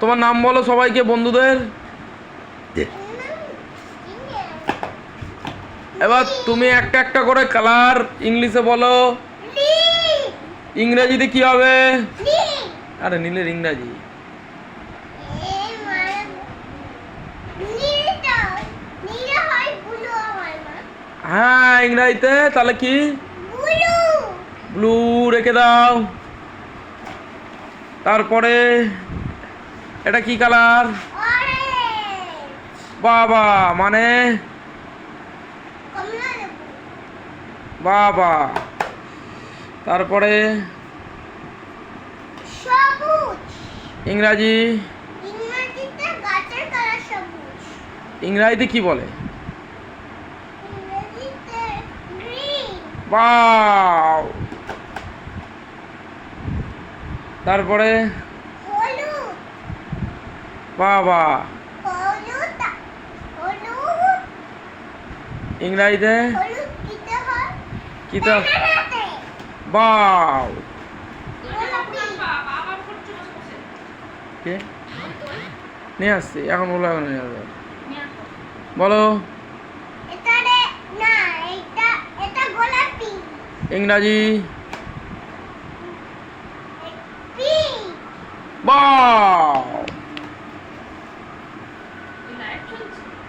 তোমার নাম বলো সবাইকে বন্ধুদের। এবার তুমি একটা একটা করে কালার ইংলিশে বলো। ইংরেজিতে কি হবে? আরে নীলের ইংরাজি। হ্যাঁ ইংরাজিতে তাহলে কি? ব্লু রেখে দাও। তারপরে এটা কি কালার? বাবা মানে? বাবা। তারপরে? ইংরাজি? ইংরেজিতে কি বলে? তারপরে? বাবা। ইংরাজিতে? কিতে কে নিয়ে আসছি এখন বলো এখন নিয়ে আসব। বলো। ইংরাজি? বাও। Actions.